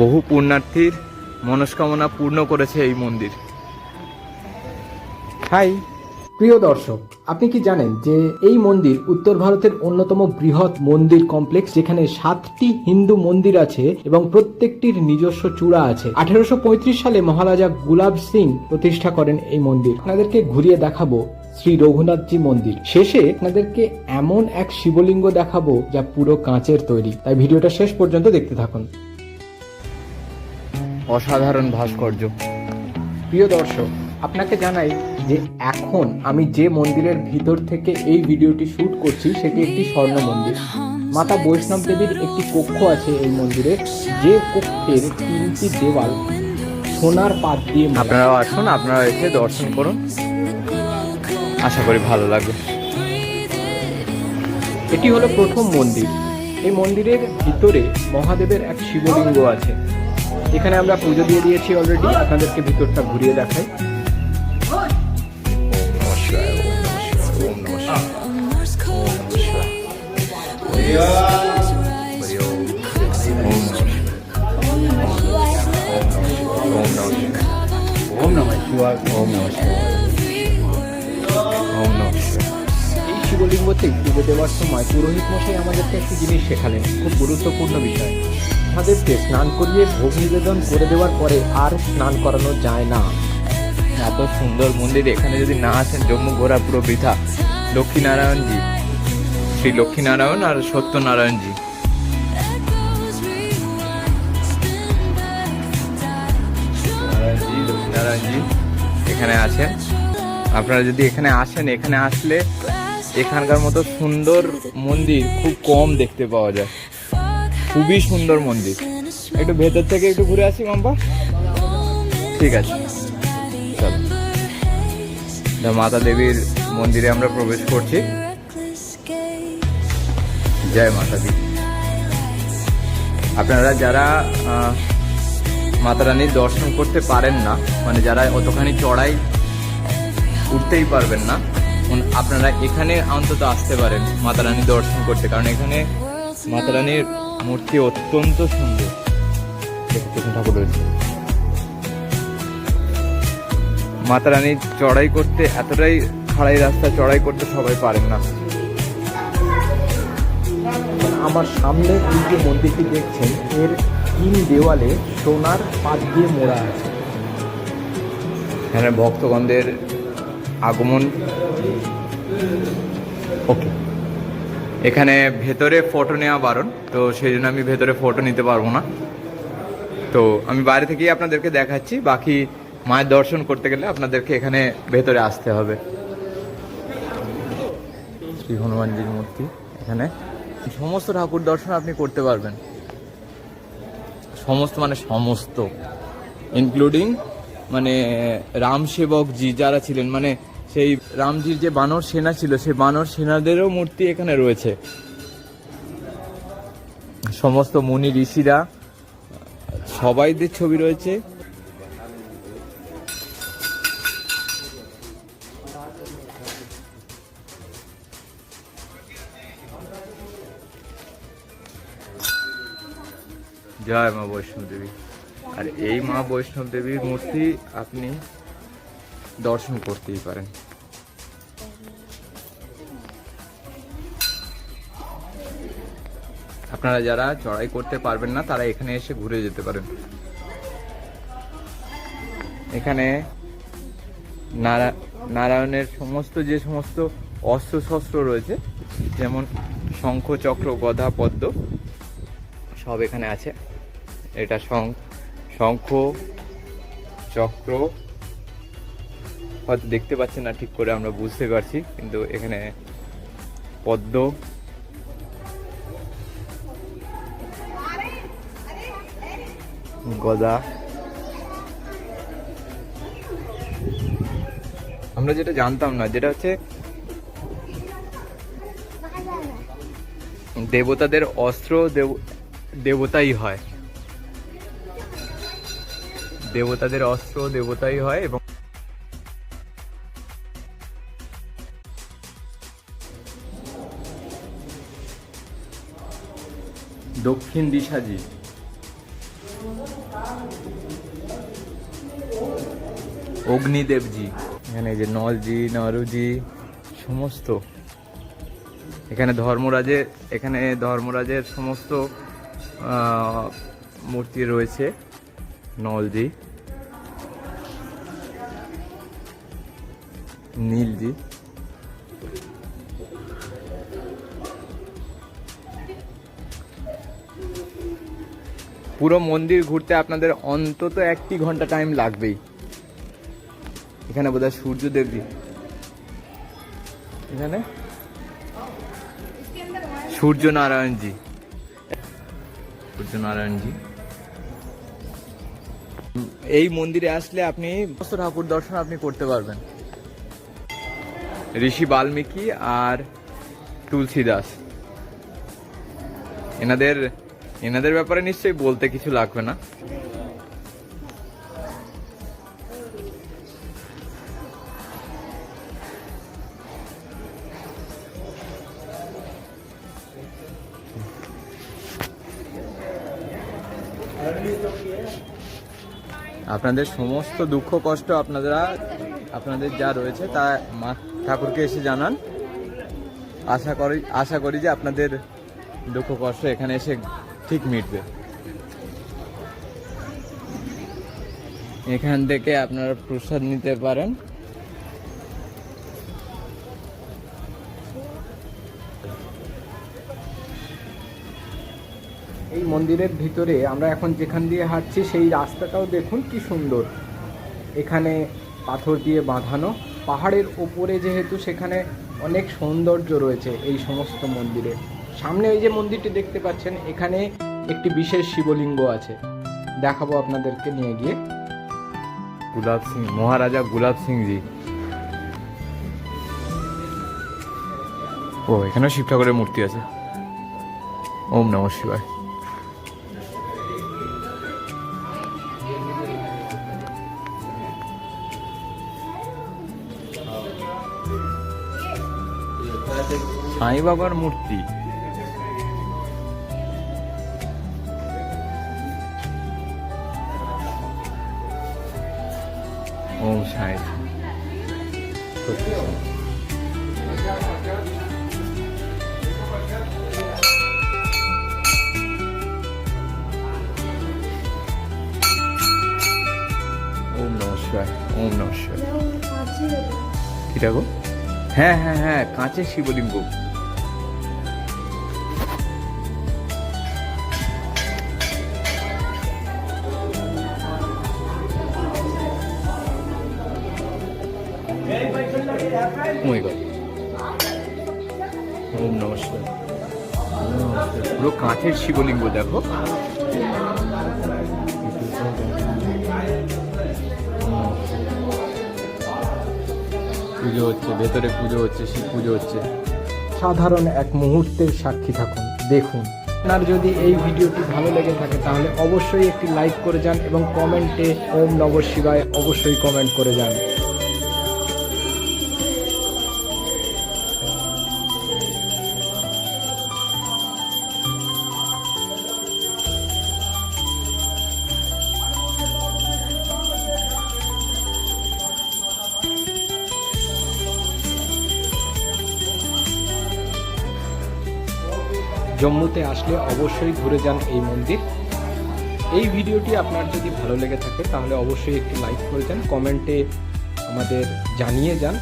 বহু পুণ্যার্থীর মনস্কামনা পূর্ণ করেছে এই মন্দির। হাই, প্রিয় দর্শক, আপনি কি জানেন যে এই মন্দির উত্তর ভারতের অন্যতম বৃহৎ মন্দির কমপ্লেক্স, যেখানে সাতটি হিন্দু মন্দির আছে এবং প্রত্যেকটির নিজস্ব চূড়া আছে? আঠেরোশো পঁয়ত্রিশ সালে মহারাজা গুলাব সিং প্রতিষ্ঠা করেন এই মন্দির। আপনাদেরকে ঘুরিয়ে দেখাবো শ্রী রঘুনাথজি মন্দির। শেষে আপনাদেরকে এমন এক শিবলিঙ্গ দেখাবো যা পুরো কাঁচের তৈরি। তাই ভিডিওটা শেষ পর্যন্ত দেখতে থাকুন। অসাধারণ ভাস্কর্য। প্রিয় দর্শক আপনাকে জানাই যে এখন আমি যে মন্দিরের ভিতর থেকে এই ভিডিওটি শুট করছি সেটি একটি স্বর্ণ মন্দির। মাতা বৈষ্ণব দেবীর একটি কক্ষ আছে এই মন্দিরে। যে কক্ষের তিনটি দেওয়াল সোনার পাত দিয়ে মোড়া। আপনারাও আসুন আপনারা এসে দর্শন করুন। আশা করি ভালো লাগবে। এটি হলো প্রথম মন্দির। এই মন্দিরের ভিতরে মহাদেবের এক শিবলিঙ্গ আছে। এখানে আমরা পুজো দিয়ে দিয়েছি অলরেডি আপনাদেরকে ভিতরটা ঘুরিয়ে দেখাই। ওম নমঃ শিবায়। ওম নমঃ শিবায়। ওম নমঃ শিবায়। এই শিবলিঙ্গতে পুজো দেওয়ার সময় পুরোহিত মশাই আমাদেরকে একটি জিনিস শেখালেন খুব গুরুত্বপূর্ণ বিষয়। আমাদেরকে স্নান করিয়ে ভোগ নিবেদন করে দেওয়ার পরে আর স্নান করানো যায় না। এত সুন্দর মন্দির, এখানে যদি না আসেন, জম্মু ঘোরা পুরো বৃথা। লক্ষ্মীনারায়ণজি। শ্রী লক্ষ্মীনারায়ণ আর সত্যনারায়ণজি। এখানে আছেন। আপনারা যদি এখানে আসেন, এখানে আসলে এখানকার মতো সুন্দর মন্দির খুব কম দেখতে পাওয়া যায়। খুবই সুন্দর মন্দির। একটু ভেতর থেকে একটু ঘুরে আসি, মাম্পা? ঠিক আছে। চলো। মাতা দেবীর মন্দিরে আমরা প্রবেশ করছি। জয় মাতা দি। আপনারা যারা মাতা রানীর দর্শন করতে পারেন না মানে যারা অতখানি চড়াই উঠতেই পারবেন না আপনারা এখানে অন্তত আসতে পারেন মাতা রানীর দর্শন করতে। কারণ এখানে মাতা রানীর মূর্তি অত্যন্ত সুন্দর। ঠাকুর রয়েছে। মাতা রানীর চড়াই করতে এতটাই খাড়াই রাস্তা চড়াই করতে সবাই পারেন না। আমার সামনে এই যে মন্দিরটি দেখছেন এর তিন দেওয়ালে সোনার পাত দিয়ে মোড়া আছে। এখানে ভক্তগণদের আগমন। ওকে। এখানে ভেতরে ফটো নেওয়া বারণ, তো সেই জন্য আমি ভেতরে ফটো নিতে পারব না। তো আমি বাইরে থেকেই আপনাদেরকে দেখাচ্ছি, বাকি মায়ের দর্শন করতে গেলে আপনাদেরকে এখানে ভেতরে আসতে হবে। শ্রী হনুমানজির মূর্তি এখানে। সমস্ত ঠাকুর দর্শন আপনি করতে পারবেন। সমস্ত মানে সমস্ত ইনক্লুডিং মানে রাম সেবকজি যারা ছিলেন মানে সেই রামজির যে বানর সেনা ছিল, সেই বানর সেনাদেরও মূর্তি এখানে রয়েছে। সমস্ত মুনি ঋষিরা, সবাইদের ছবি রয়েছে। জয় মা বৈষ্ণব দেবী। আর এই মা বৈষ্ণব দেবীর মূর্তি আপনি দর্শন করতেই পারেন। আপনারা যারা চড়াই করতে পারবেন না, তারা এখানে এসে ঘুরে যেতে পারেন। এখানে নারা- নারায়ণের সমস্ত, যে সমস্ত অস্ত্র শস্ত্র রয়েছে, যেমন শঙ্খ, চক্র গদা পদ্ম, সব এখানে আছে। এটা শঙ্খ, চক্র, হয়তো দেখতে পাচ্ছেন না ঠিক করে, আমরা বুঝতে পারছি, কিন্তু এখানে পদ্ম গদা। আমরা যেটা জানতাম না, যেটা হচ্ছে দেবতাদের অস্ত্র দেব, দেবতাই হয়। দেবতাদের অস্ত্র দেবতাই হয় এবং দক্ষিণ দিশাজি অগ্নিদেবজি। এখানে যে নলজি, নরুজি, সমস্ত। এখানে ধর্মরাজের এখানে ধর্মরাজের সমস্ত মূর্তি রয়েছে, নলজি। নীলজি। পুরো মন্দির ঘুরতে আপনাদের অন্তত একটি ঘণ্টা টাইম লাগবেই। এখানে বোধ বোধহয় সূর্যদেবজি এখানে? সূর্য নারায়ণজি সূর্য নারায়ণজি এই মন্দিরে আসলে আপনি সমস্ত ঠাকুর দর্শন আপনি করতে পারবেন। ঋষি বাল্মীকি আর তুলসী দাস এনাদের এনাদের ব্যাপারে নিশ্চয়ই বলতে কিছু লাগবে না। আপনাদের সমস্ত দুঃখ, কষ্ট আপনারা, আপনাদের যা রয়েছে তা মা ঠাকুরকে এসে জানান। আশা করি আশা করি যে আপনাদের দুঃখ, কষ্ট এখানে এসে ঠিক মিটবে। এখান থেকে আপনারা প্রসাদ নিতে পারেন। মন্দিরের ভিতরে আমরা এখন যেখান দিয়ে হাঁটছি, সেই রাস্তাটাও দেখুন কি সুন্দর। এখানে পাথর দিয়ে বাঁধানো। পাহাড়ের ওপরে যেহেতু সেখানে অনেক সৌন্দর্য রয়েছে এই সমস্ত মন্দিরে। সামনে এই যে মন্দিরটি দেখতে পাচ্ছেন, এখানে একটি বিশেষ শিবলিঙ্গ আছে। দেখাবো আপনাদেরকে নিয়ে গিয়ে। গুলাব সিং, মহারাজা গুলাব সিং জি ও, এখানেও শিব ঠাকুরের মূর্তি আছে। ওম নম শিবায়। সাই বাবার মূর্তি। ওম সাই। ওম নম শিবায় ওম নম শিবায়। এটা গো হ্যাঁ হ্যাঁ হ্যাঁ কাঁচের শিবলিঙ্গ। Oh my God. ওম নমস্কার পুরো কাঁচের শিবলিঙ্গ দেখো। পুজো হচ্ছে ভেতরে পুজো হচ্ছে শিব পুজো হচ্ছে। সাধারণ এক মুহূর্তের সাক্ষী থাকুন দেখুন। আপনার যদি এই ভিডিওটি ভালো লেগে থাকে তাহলে অবশ্যই একটি লাইক করে যান এবং কমেন্টে ওম নব শিবায় অবশ্যই কমেন্ট করে যান। জম্মুতে আসলে অবশ্যই ঘুরে যান এই মন্দির। এই ভিডিওটি আপনার যদি ভালো লেগে থাকে, তাহলে অবশ্যই একটি লাইক করে যান কমেন্টে আমাদের জানিয়ে যান।